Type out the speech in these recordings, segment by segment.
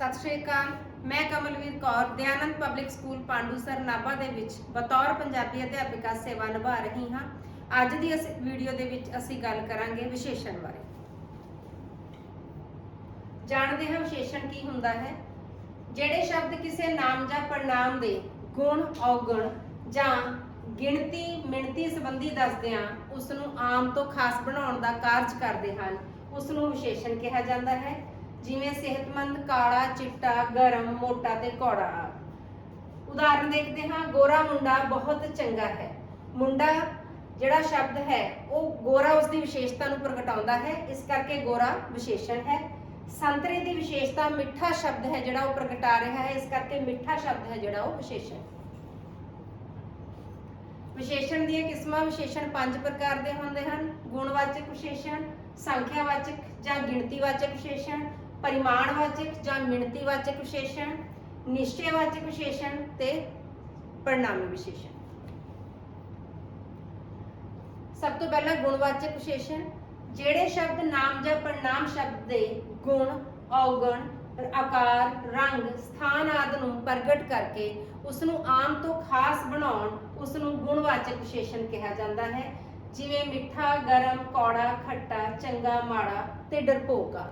ਸਤਿ ਸ਼੍ਰੀ ਅਕਾਲ, ਮੈਂ ਕਮਲਵੀਰ ਕੌਰ, ਦਿਆਨੰਦ ਪਬਲਿਕ ਸਕੂਲ ਪਾਂਡੂਸਰ ਨਾਭਾ ਦੇ ਵਿੱਚ ਬਤੌਰ ਪੰਜਾਬੀ ਅਧਿਆਪਿਕਾ ਸੇਵਾ ਨਿਭਾ ਰਹੀ ਹਾਂ। ਅੱਜ ਦੀ ਇਸ ਵੀਡੀਓ ਦੇ ਵਿੱਚ ਅਸੀਂ ਗੱਲ ਕਰਾਂਗੇ ਵਿਸ਼ੇਸ਼ਣ ਬਾਰੇ। ਜਾਣਦੇ ਹਾਂ ਵਿਸ਼ੇਸ਼ਣ ਕੀ ਹੁੰਦਾ ਹੈ। ਜਿਹੜੇ ਸ਼ਬਦ ਕਿਸੇ ਨਾਮ ਜਾਂ ਪੜਨਾਮ ਦੇ ਗੁਣ, ਔਗੁਣ ਜਾਂ ਗਿਣਤੀ, ਮਿਣਤੀ ਸੰਬੰਧੀ ਦੱਸਦੇ ਆ ਉਸ ਨੂੰ ਆਮ ਤੋਂ ਖਾਸ ਬਣਾਉਣ ਦਾ ਕਾਰਜ ਕਰਦੇ ਹਨ। ਉਸ ਨੂੰ ਵਿਸ਼ੇਸ਼ਣ ਕਿਹਾ ਜਾਂਦਾ ਹੈ। ਜਿਵੇਂ ਸਿਹਤਮੰਦ, ਕਾਲਾ, ਚਿੱਟਾ, ਗਰਮ, ਮੋਟਾ ਤੇ ਕੌੜਾ। ਉਦਾਹਰਨ ਦੇਖਦੇ ਹਾਂ, ਗੋਰਾ ਮੁੰਡਾ ਬਹੁਤ ਚੰਗਾ ਹੈ। ਮੁੰਡਾ ਜਿਹੜਾ ਸ਼ਬਦ ਹੈ, ਉਹ ਗੋਰਾ ਉਸ ਦੀ ਵਿਸ਼ੇਸ਼ਤਾ ਨੂੰ ਪ੍ਰਗਟਾਉਂਦਾ ਹੈ। ਇਸ ਕਰਕੇ ਗੋਰਾ ਵਿਸ਼ੇਸ਼ਣ ਹੈ। ਸੰਤਰੇ ਦੀ ਵਿਸ਼ੇਸ਼ਤਾ ਮਿੱਠਾ ਸ਼ਬਦ ਹੈ ਜਿਹੜਾ ਉਹ ਪ੍ਰਗਟਾ ਰਿਹਾ ਹੈ। ਇਸ ਕਰਕੇ ਮਿੱਠਾ ਸ਼ਬਦ ਹੈ ਜਿਹੜਾ ਉਹ ਵਿਸ਼ੇਸ਼ਣ। ਵਿਸ਼ੇਸ਼ਣ ਦੀਆਂ ਕਿਸਮਾਂ ਵਿਸ਼ੇਸ਼ਣ ਪੰਜ ਪ੍ਰਕਾਰ ਦੇ ਹੁੰਦੇ ਹਨ। ਗੁਣਵਾਚਕ ਵਿਸ਼ੇਸ਼ਣ, ਸੰਖਿਆਵਾਚਕ ਜਾਂ ਗਿਣਤੀਵਾਚਕ ਵਿਸ਼ੇਸ਼ਣ ਪਰਿਮਾਣਵਾਚਕ ਜਾਂ ਮਿਣਤੀਵਾਚਕ ਵਿਸ਼ੇਸ਼ਣ ਨਿਸ਼ਚੈਵਾਚਕ ਵਿਸ਼ੇਸ਼ਣ ਤੇ ਪਰਿਣਾਮੀ ਵਿਸ਼ੇਸ਼ਣ। ਸਭ ਤੋਂ ਪਹਿਲਾਂ ਗੁਣਵਾਚਕ ਵਿਸ਼ੇਸ਼ਣ, ਜਿਹੜੇ ਸ਼ਬਦ ਨਾਮ ਜਾਂ ਪਰਿਣਾਮ ਸ਼ਬਦ ਦੇ ਗੁਣ, ਔਗਣ, ਆਕਾਰ, ਰੰਗ, ਸਥਾਨ ਆਦਿ ਨੂੰ ਪ੍ਰਗਟ ਕਰਕੇ ਉਸ ਨੂੰ ਆਮ ਤੋਂ ਖਾਸ ਬਣਾਉਣ ਉਸ ਨੂੰ ਗੁਣਵਾਚਕ ਵਿਸ਼ੇਸ਼ਣ ਕਿਹਾ ਜਾਂਦਾ ਹੈ। ਜਿਵੇਂ ਮਿੱਠਾ, ਗਰਮ, ਕੌੜਾ, ਖੱਟਾ, ਚੰਗਾ, ਮਾੜਾ ਤੇ ਡਰਪੋਕਾ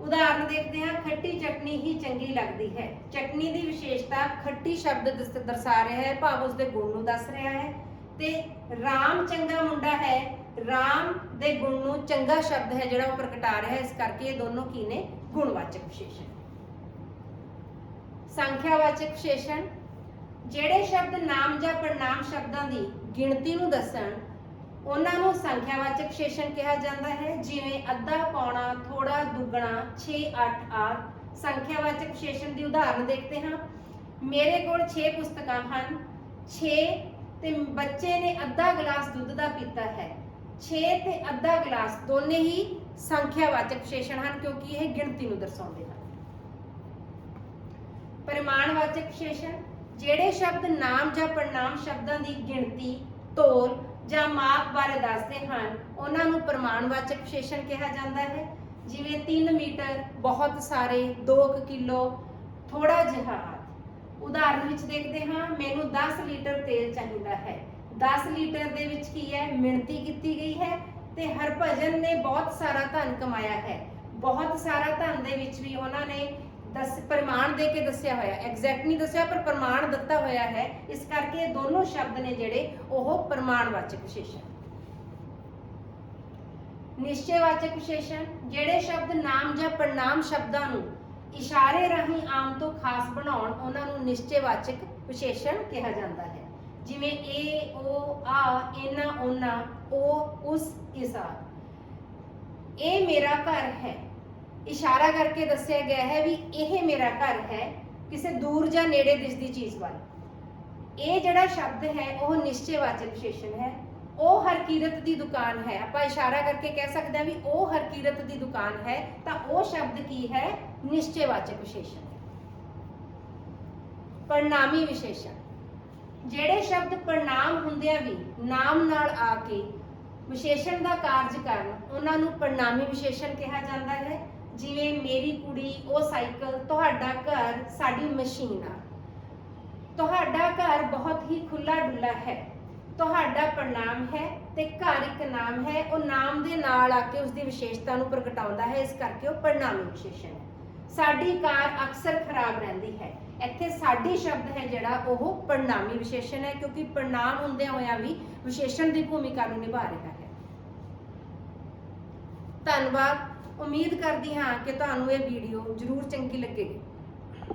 ਉਦਾਹਰਨ ਦੇਖਦੇ ਹਾਂ, ਖੱਟੀ ਚਟਨੀ ਹੀ ਚੰਗੀ ਲੱਗਦੀ ਹੈ। ਚਟਨੀ ਦੀ ਵਿਸ਼ੇਸ਼ਤਾ ਖੱਟੀ ਸ਼ਬਦ ਦਰਸਾ ਰਿਹਾ ਹੈ, ਭਾਵ ਉਸ ਦੇ ਗੁਣ ਨੂੰ ਦੱਸ ਰਿਹਾ ਹੈ। ਤੇ ਰਾਮ ਚੰਗਾ ਮੁੰਡਾ ਹੈ, ਰਾਮ ਦੇ ਗੁਣ ਨੂੰ ਚੰਗਾ ਸ਼ਬਦ ਹੈ ਜਿਹੜਾ ਉਹ ਪ੍ਰਗਟਾ ਰਿਹਾ ਹੈ, ਇਸ ਕਰਕੇ ਇਹ ਦੋਨੋਂ ਕੀ ਨੇ? ਗੁਣਵਾਚਕ ਵਿਸ਼ੇਸ਼ਣ। ਸੰਖਿਆਵਾਚਕ ਵਿਸ਼ੇਸ਼ਣ, ਜਿਹੜੇ ਸ਼ਬਦ ਨਾਮ ਜਾਂ ਪੜਨਾਮ ਸ਼ਬਦਾਂ ਦੀ ਗਿਣਤੀ ਨੂੰ ਦੱਸਣ ਉਹਨਾਂ ਨੂੰ ਸੰਖਿਆਵਾਚਕ ਵਿਸ਼ੇਸ਼ਣ ਕਿਹਾ ਜਾਂਦਾ ਹੈ, ਜਿਵੇਂ ਅੱਧਾ ਪੌਣਾ ਥੋੜਾ ਦੁੱਗਣਾ 6 8 ਆਦਿ। ਸੰਖਿਆਵਾਚਕ ਵਿਸ਼ੇਸ਼ਣ ਦੀ ਉਦਾਹਰਨ ਦੇਖਦੇ ਹਾਂ। ਮੇਰੇ ਕੋਲ 6 ਪੁਸਤਕਾਂ ਹਨ। 6 ਤੇ ਬੱਚੇ ਨੇ ਅੱਧਾ ਗਲਾਸ ਦੁੱਧ ਦਾ ਪੀਤਾ ਹੈ। 6 ਤੇ ਅੱਧਾ ਗਲਾਸ ਦੋਨੇ ਹੀ ਸੰਖਿਆਵਾਚਕ ਵਿਸ਼ੇਸ਼ਣ ਹਨ, ਕਿਉਂਕਿ ਇਹ ਗਿਣਤੀ ਨੂੰ ਦਰਸਾਉਂਦੇ ਹਨ। ਪਰਿਮਾਣਵਾਚਕ ਵਿਸ਼ੇਸ਼ਣ ਜਿਹੜੇ ਸ਼ਬਦ ਨਾਮ ਜਾਂ ਪੜਨਾਮ ਸ਼ਬਦਾਂ ਦੀ ਗਿਣਤੀ, ਤੋਲ ਜਾਂ ਮਾਪ ਬਾਰੇ ਦੱਸਦੇ ਹਨ, ਉਹਨਾਂ ਨੂੰ ਪਰਿਮਾਣਵਾਚਕ ਵਿਸ਼ੇਸ਼ਣ ਕਿਹਾ ਜਾਂਦਾ ਹੈ। ਜਿਵੇਂ 3 ਮੀਟਰ, ਬਹੁਤ ਸਾਰੇ 2 ਕਿਲੋ ਥੋੜਾ ਜਿਹਾ ਉਦਾਹਰਨ ਵਿੱਚ ਦੇਖਦੇ ਹਾਂ, ਮੈਨੂੰ 10 ਲੀਟਰ ਤੇਲ ਚਾਹੀਦਾ ਹੈ। 10 ਲੀਟਰ ਦੇ ਵਿੱਚ ਕੀ ਹੈ? ਮਿਣਤੀ ਕੀਤੀ ਗਈ ਹੈ ਤੇ ਹਰਭਜਨ ਨੇ ਬਹੁਤ ਸਾਰਾ ਧਨ ਕਮਾਇਆ ਹੈ। ਬਹੁਤ ਸਾਰਾ ਧਨ ਦੇ ਵਿੱਚ ਵੀ ਉਹਨਾਂ ਨੇ ਦਸ ਪ੍ਰਮਾਣ ਦੇ ਕੇ ਦੱਸਿਆ ਹੋਇਆ ਐਗਜ਼ੈਕਟ ਨਹੀਂ ਦੱਸਿਆ, ਪਰ ਪ੍ਰਮਾਣ ਦਿੱਤਾ ਹੋਇਆ ਹੈ। ਇਸ ਕਰਕੇ ਇਹ ਦੋਨੋਂ ਸ਼ਬਦ ਨੇ ਜਿਹੜੇ, ਉਹ ਪ੍ਰਮਾਣਵਾਚਕ ਵਿਸ਼ੇਸ਼ਣ। ਨਿਸ਼ਚੈਵਾਚਕ ਵਿਸ਼ੇਸ਼ਣ, ਜਿਹੜੇ ਸ਼ਬਦ ਨਾਮ ਜਾਂ ਪੜਨਾਮ ਸ਼ਬਦਾਂ ਨੂੰ ਇਸ਼ਾਰੇ ਰਾਹੀਂ ਆਮ ਤੋਂ ਖਾਸ ਬਣਾਉਣ, ਉਹਨਾਂ ਨੂੰ ਨਿਸ਼ਚੈਵਾਚਕ ਵਿਸ਼ੇਸ਼ਣ ਕਿਹਾ ਜਾਂਦਾ ਹੈ। ਜਿਵੇਂ ਇਹ ਉਹ ਆ ਇਹਨਾਂ ਉਹਨਾਂ ਉਹ ਉਸ, ਇਸ। ਆਦਿ। ਇਹ ਮੇਰਾ ਘਰ ਹੈ। ਇਸ਼ਾਰਾ ਕਰਕੇ ਦੱਸਿਆ ਗਿਆ ਹੈ ਵੀ ਇਹ ਮੇਰਾ ਘਰ ਹੈ, ਕਿਸੇ ਦੂਰ ਜਾਂ ਨੇੜੇ ਦਿਸਦੀ ਚੀਜ਼ ਵੱਲ। ਇਹ ਜਿਹੜਾ ਸ਼ਬਦ ਹੈ, ਉਹ ਨਿਸ਼ਚੈਵਾਚਕ ਵਿਸ਼ੇਸ਼ਣ ਹੈ। ਉਹ ਹਰਕੀਰਤ ਦੀ ਦੁਕਾਨ ਹੈ। ਆਪਾਂ ਇਸ਼ਾਰਾ ਕਰਕੇ ਕਹਿ ਸਕਦੇ ਹਾਂ ਵੀ ਉਹ ਹਰਕੀਰਤ ਦੀ ਦੁਕਾਨ ਹੈ, ਤਾਂ ਉਹ ਸ਼ਬਦ ਕੀ ਹੈ? ਨਿਸ਼ਚੈਵਾਚਕ ਵਿਸ਼ੇਸ਼ਣ ਪਰਿਣਾਮੀ ਵਿਸ਼ੇਸ਼ਣ। ਜਿਹੜੇ ਸ਼ਬਦ ਪਰਿਣਾਮ ਹੁੰਦਿਆਂ ਵੀ, ਨਾਮ ਨਾਲ ਆ ਕੇ ਵਿਸ਼ੇਸ਼ਣ ਦਾ ਕਾਰਜ ਕਰਨ, ਉਹਨਾਂ ਨੂੰ ਪਰਿਣਾਮੀ ਵਿਸ਼ੇਸ਼ਣ ਕਿਹਾ ਜਾਂਦਾ ਹੈ। ਜਿਵੇਂ ਮੇਰੀ ਕੁੜੀ, ਉਹ ਸਾਈਕਲ ਤੁਹਾਡਾ ਘਰ, ਸਾਡੀ ਮਸ਼ੀਨ ਆ। ਤੁਹਾਡਾ ਘਰ ਬਹੁਤ ਹੀ ਖੁੱਲਾ ਡੁੱਲਾ ਹੈ। ਤੁਹਾਡਾ ਪ੍ਰਣਾਮ ਹੈ ਤੇ ਘਰ ਇੱਕ ਨਾਮ ਹੈ। ਉਹ ਨਾਮ ਦੇ ਨਾਲ ਆ ਕੇ ਉਸ ਦੀ ਵਿਸ਼ੇਸ਼ਤਾ ਨੂੰ ਪ੍ਰਗਟਾਉਂਦਾ ਹੈ। ਇਸ ਕਰਕੇ ਉਹ ਪ੍ਰਣਾਮੀ ਵਿਸ਼ੇਸ਼ਣ ਹੈ। ਸਾਡੀ ਕਾਰ ਅਕਸਰ ਖਰਾਬ ਰਹਿੰਦੀ ਹੈ। ਇੱਥੇ ਸਾਡੀ ਸ਼ਬਦ ਹੈ ਜਿਹੜਾ, ਉਹ ਪ੍ਰਣਾਮੀ ਵਿਸ਼ੇਸ਼ਣ ਹੈ, ਕਿਉਂਕਿ ਪ੍ਰਣਾਮ ਹੁੰਦਿਆਂ ਹੋਇਆਂ ਵੀ ਵਿਸ਼ੇਸ਼ਣ ਦੀ ਭੂਮਿਕਾ ਨੂੰ ਨਿਭਾ ਰਿਹਾ ਹੈ। ਧੰਨਵਾਦ। ਉਮੀਦ ਕਰਦੀ ਹਾਂ ਕਿ ਤੁਹਾਨੂੰ ਇਹ ਵੀਡੀਓ ਜ਼ਰੂਰ ਚੰਗੀ ਲੱਗੇਗੀ।